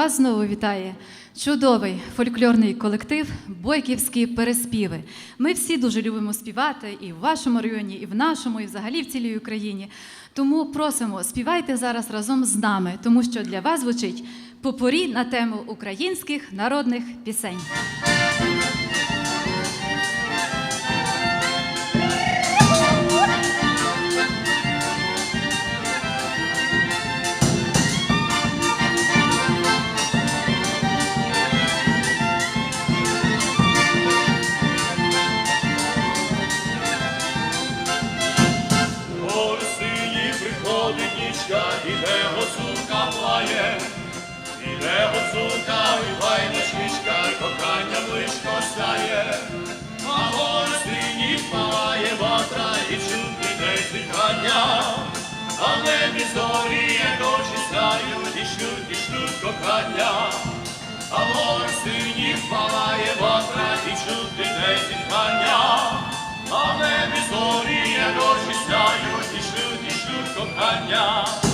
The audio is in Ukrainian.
Вас знову вітає чудовий фольклорний колектив Бойківські переспіви. Ми всі дуже любимо співати і в вашому районі, і в нашому, і взагалі в цілій Україні. Тому просимо, співайте зараз разом з нами, тому що для вас звучить попорі на тему українських народних пісень. сяє, а гостині палає ватра і чутки десь дихання, а небі зорі, як очі сяють, і шлють, і шлють кохання, а гостині палає ватра і чутки десь дихання, а небі зорі, як очі і шлють, і шлють кохання.